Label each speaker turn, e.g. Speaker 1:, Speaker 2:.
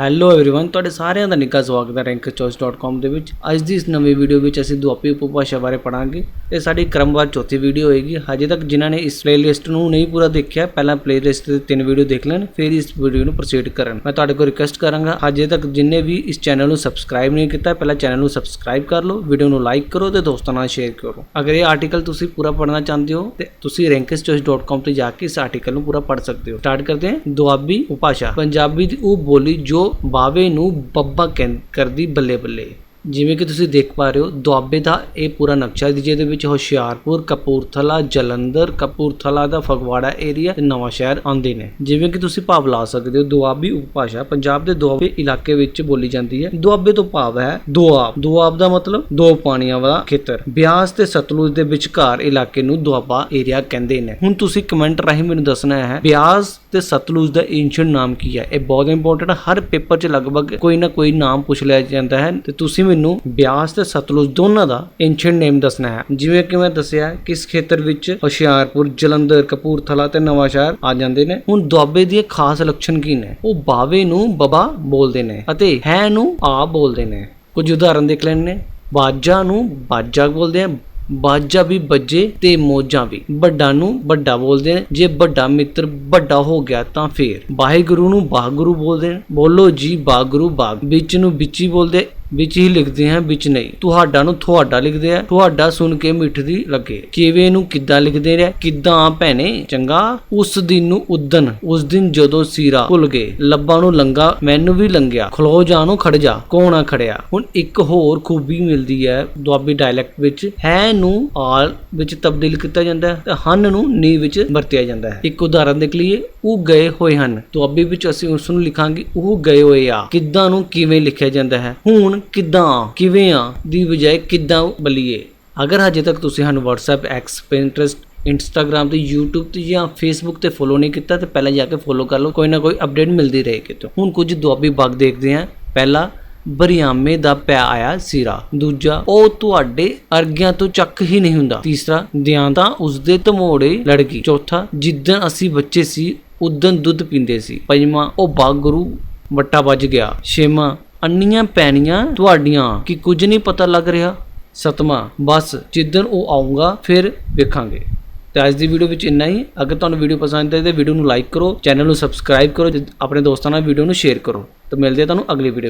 Speaker 1: Hello everyone ਤੁਹਾਡੇ ਸਾਰਿਆਂ ਦਾ ਨਿੱਘਾ ਸਵਾਗਤ ਹੈ rankchoice.com ਦੇ ਵਿੱਚ ਅੱਜ ਦੀ ਇਸ ਨਵੀਂ ਵੀਡੀਓ ਵਿੱਚ ਅਸੀਂ ਦੁਆਬੀ ਉਪਭਾਸ਼ਾ ਬਾਰੇ ਪੜਾਂਗੇ ਇਹ ਸਾਡੀ ਕ੍ਰਮਵਾਰ ਚੌਥੀ ਵੀਡੀਓ ਹੋਏਗੀ ਹਜੇ ਤੱਕ ਜਿਨ੍ਹਾਂ ਨੇ ਇਸ ਪਲੇਲਿਸਟ ਨੂੰ ਨਹੀਂ ਪੂਰਾ ਦੇਖਿਆ ਪਹਿਲਾਂ ਪਲੇਲਿਸਟ ਦੇ ਤਿੰਨ ਵੀਡੀਓ ਦੇਖ ਲੈਣ ਫਿਰ ਇਸ ਵੀਡੀਓ ਨੂੰ ਪ੍ਰੋਸੀਡ ਕਰਨ ਮੈਂ ਤੁਹਾਡੇ ਕੋਲ ਰਿਕਵੈਸਟ ਕਰਾਂਗਾ ਹਜੇ ਤੱਕ ਜਿਨਨੇ ਵੀ ਇਸ ਚੈਨਲ ਨੂੰ ਸਬਸਕ੍ਰਾਈਬ ਨਹੀਂ ਕੀਤਾ ਪਹਿਲਾਂ ਚੈਨਲ ਨੂੰ ਸਬਸਕ੍ਰਾਈਬ ਕਰ ਲਓ ਵੀਡੀਓ ਨੂੰ ਲਾਈਕ ਕਰੋ ਤੇ ਦੋਸਤਾਂ ਨਾਲ ਸ਼ੇਅਰ ਕਰੋ ਅਗਰ ਇਹ ਆਰਟੀਕਲ ਤੁਸੀਂ ਪੂਰਾ ਪੜ੍ਹਨਾ ਚਾਹੁੰਦੇ ਹੋ ਤੇ ਤੁਸੀਂ rankchoice.com ਤੇ ਜਾ ਕੇ ਇਸ ਆਰਟੀਕਲ ਨੂੰ ਪੂਰਾ ਪੜ੍ਹ ਸਕਦੇ ਹੋ ਸਟਾਰਟ ਕਰਦੇ ਹਾਂ ਦੁਆਬੀ ਉਪਭਾਸ਼ਾ ਪੰਜਾਬੀ ਦੀ ਉਹ ਬੋਲੀ ਜੋ ਬਾਵੇ ਨੂੰ ਬੱਬਾ ਕਹਿੰ- ਕਰਦੀ ਬੱਲੇ ਬੱਲੇ ਜਿਵੇਂ ਕਿ ਤੁਸੀਂ ਦੇਖ ਪਾ ਰਹੇ ਹੋ, ਦੁਆਬੇ ਦਾ ਇਹ ਪੂਰਾ ਨਕਸ਼ਾ ਜਿਹਦੇ ਵਿੱਚ ਹੁਸ਼ਿਆਰਪੁਰ, ਕਪੂਰਥਲਾ, ਜਲੰਧਰ, ਕਪੂਰਥਲਾ ਦਾ ਫਗਵਾੜਾ ਏਰੀਆ ਤੇ ਨਵਾਂ ਸ਼ਹਿਰ ਆਉਂਦੇ ਨੇ। ਜਿਵੇਂ ਕਿ ਤੁਸੀਂ ਭਾਵ ਲਾ ਸਕਦੇ ਹੋ, ਦੁਆਬੀ ਉਪਭਾਸ਼ਾ ਪੰਜਾਬ ਦੇ ਦੁਆਬੇ ਇਲਾਕੇ ਵਿੱਚ ਬੋਲੀ ਜਾਂਦੀ ਹੈ। ਦੁਆਬੇ ਤੋਂ ਭਾਵ ਹੈ ਦੁਆਬ। ਦੁਆਬ ਦਾ ਮਤਲਬ ਦੋ ਪਾਣੀਆਂ ਵਾਲਾ ਖੇਤਰ। ਬਿਆਸ ਤੇ ਸਤਲੁਜ ਦੇ ਵਿਚਕਾਰ ਇਲਾਕੇ ਨੂੰ ਦੁਆਬਾ ਏਰੀਆ ਕਹਿੰਦੇ ਨੇ। ਹੁਣ ਤੁਸੀਂ ਕਮੈਂਟ ਰਾਹੀਂ ਮੈਨੂੰ ਦੱਸਣਾ ਹੈ, ਬਿਆਸ ਤੇ ਸਤਲੁਜ ਦਾ ਐਂਸ਼ੀਅੰਟ ਨਾਮ ਕੀ ਹੈ? ਇਹ ਬਹੁਤ ਇੰਪੋਰਟੈਂਟ ਹਰ ਪੇਪਰ 'ਚ ਲਗਭਗ ਕੋਈ ਨਾ ਕੋਈ ਨਾਮ ਪੁੱਛ ਲਿਆ ਜਾਂਦਾ ਹੈ ਤੇ ਤੁਸੀਂ ਮੈਨੂੰ ਬਿਆਸ ਤੇ ਸਤਲੁਜ ਦੋਨਾਂ ਦਾ ਐਂਸ਼ੀਅੰਟ ਨੇਮ ਦੱਸਣਾ ਹੈ। ਜਿਵੇਂ ਕਿ ਮੈਂ ਦੱਸਿਆ, ਕਿਸ ਖੇਤਰ ਵਿੱਚ ਹੁਸ਼ਿਆਰਪੁਰ, ਜਲੰਧਰ, ਕਪੂਰਥਲਾ ਤੇ ਨਵਾਂ ਸ਼ਹਿਰ ਆ ਜਾਂਦੇ ਨੇ? ਹੁਣ ਦੁਆਬੇ ਦੀ ਖਾਸ ਲੱਛਣ ਕੀ ਨੇ? ਉਹ ਬਾਵੇ ਨੂੰ ਬਬਾ ਬੋਲਦੇ ਨੇ ਅਤੇ ਹੈ ਨੂੰ ਆ ਬੋਲਦੇ ਨੇ। ਕੁਝ ਉਦਾਹਰਨ ਦੇਖ ਲੈਣੇ ਬਾਜਾ ਨੂੰ ਬਾਜਾ ਬੋਲਦੇ ਆ, ਬਾਜਾ ਵੀ ਬੱਜੇ ਤੇ ਮੋਜਾਂ ਵੀ। ਵੱਡਾ ਨੂੰ ਵੱਡਾ ਬੋਲਦੇ ਨੇ ਜੇ ਵੱਡਾ ਮਿੱਤਰ ਵੱਡਾ ਹੋ ਗਿਆ ਤਾਂ ਫੇਰ। ਵਾਹਿਗੁਰੂ ਨੂੰ ਵਾਹਿਗੁਰੂ ਬੋਲਦੇ ਨੇ ਬੋਲੋ ਜੀ ਵਾਹਿਗੁਰੂ ਬਾਗ ਵਿੱਚ ਨੂੰ ਵਿੱਚ ਬੋਲਦੇ ਵਿੱਚ ਹੀ ਲਿਖਦੇ ਹਨ ਵਿੱਚ ਨਹੀਂ। ਤੁਹਾਡਾ ਨੂੰ ਤੁਹਾਡਾ ਲਿਖਦੇ ਆ, ਤੁਹਾਡਾ ਸੁਣ ਕੇ ਮਿੱਠਦੀ ਲੱਗੇ। ਕਿਵੇਂ ਨੂੰ ਕਿੱਦਾਂ ਲਿਖਦੇ ਨੇ? ਕਿੱਦਾਂ ਭੈਣੇ? ਚੰਗਾ? ਉਸ ਦਿਨ ਨੂੰ ਉਦਨ ਉਸ ਦਿਨ ਜਦੋਂ ਸੀਰਾ ਭੁੱਲ ਗਏ, ਲੱਭਾਂ ਨੂੰ ਲੰਗਾ ਮੈਨੂੰ ਵੀ ਲੰਗਿਆ ਖਲੋ ਜਾ ਨੂੰ ਖੜ ਜਾ, ਕੋਣਾ ਖੜਿਆ? ਹੁਣ ਇੱਕ ਹੋਰ ਖੂਬੀ ਮਿਲਦੀ ਹੈ, ਦੁਆਬੀ ਡਾਇਲੈਕਟ ਵਿੱਚ। ਹੈ ਨੂੰ ਆਲ ਵਿੱਚ ਤਬਦੀਲ ਕੀਤਾ ਜਾਂਦਾ ਹੈ ਤੇ ਹਨ ਨੂੰ ਨੀ ਵਿੱਚ ਵਰਤਿਆ ਜਾਂਦਾ ਹੈ। ਇੱਕ ਉਦਾਹਰਨ ਦੇਖ ਲਈਏ। ਉਹ ਗਏ ਹੋਏ ਹਨ। ਦੁਆਬੀ ਵਿੱਚ ਅਸੀਂ ਉਸ ਨੂੰ ਲਿਖਾਂਗੇ, ਉਹ ਗਏ ਹੋਏ ਆ। ਕਿੱਦਾਂ ਨੂੰ ਕਿਵੇਂ ਲਿਖਿਆ ਜਾਂਦਾ ਹੈ? ਹੁਣ ਕਿੱਦਾਂ ਕਿਵੇਂ ਆ? ਦੀ ਬਜਾਏ ਕਿੱਦਾਂ ਬਲੀਏ? ਅਗਰ ਹਜੇ ਤੱਕ ਤੁਸੀਂ ਸਾਨੂੰ WhatsApp, X, Pinterest ਇੰਸਟਾਗ੍ਰam ਤੇ YouTube ਤੇ ਜਾਂ Facebook ਤੇ ਫੋਲੋ ਨਹੀਂ ਕੀਤਾ, ਤੇ ਪਹਿਲਾਂ ਜਾ ਕੇ ਫੋਲੋ ਕਰ ਲਓ। ਕੋਈ ਨਾ ਕੋਈ ਅਪਡੇਟ ਮਿਲਦੀ ਰਹੇਗੀ ਤੇ ਹੁਣ ਕੁਝ ਦੁਆਬੀ ਬਾਗ ਦੇਖਦੇ ਹਾਂ। ਪਹਿਲਾ, ਬਰਿਆਮੇ ਦਾ ਪਿਆ ਆਇਆ ਸਿਰਾ। ਦੂਜਾ, ਉਹ ਤੁਹਾਡੇ ਅਰਗਿਆਂ ਤੋਂ ਚੱਕ ਹੀ ਨਹੀਂ ਹੁੰਦਾ। ਤੀਸਰਾ ਧਿਆਨ ਤਾਂ ਉਸਦੇ ਧਮੋੜੇ ਲੜਕੀ ਚੌਥਾ, ਜਿੱਦਣ ਅਸੀਂ ਬੱਚੇ ਸੀ, ਉਦਣ ਦੁੱਧ ਪੀਂਦੇ ਸੀ। ਪੰਜਵਾਂ, ਉਹ ਬਾਗ ਗੁਰੂ ਵੱਟਾ ਵੱਜ ਗਿਆ। ਛੇਵਾਂ ਅੰਨੀਆਂ ਪੈਣੀਆਂ ਤੁਹਾਡੀਆਂ ਕਿ ਕੁਝ ਨਹੀਂ ਪਤਾ ਲੱਗ ਰਿਹਾ? ਸਤਮਾ, ਬਸ ਜਿੱਦਣ ਉਹ ਆਊਗਾ, ਫਿਰ ਵੇਖਾਂਗੇ। ਤੇ ਅੱਜ ਦੀ ਵੀਡੀਓ ਵਿੱਚ ਇੰਨਾ ਹੀ। ਅਗਰ ਤੁਹਾਨੂੰ ਵੀਡੀਓ ਪਸੰਦ ਆਏ ਤਾਂ ਵੀਡੀਓ ਨੂੰ ਲਾਈਕ ਕਰੋ ਚੈਨਲ ਨੂੰ ਸਬਸਕ੍ਰਾਈਬ ਕਰੋ, ਤੇ ਆਪਣੇ ਦੋਸਤਾਂ ਨਾਲ ਵੀਡੀਓ ਨੂੰ ਸ਼ੇਅਰ ਕਰੋ। ਤਾਂ ਮਿਲਦੇ ਆ ਤੁਹਾਨੂੰ ਅਗਲੀ ਵੀਡੀਓ ਵਿੱਚ।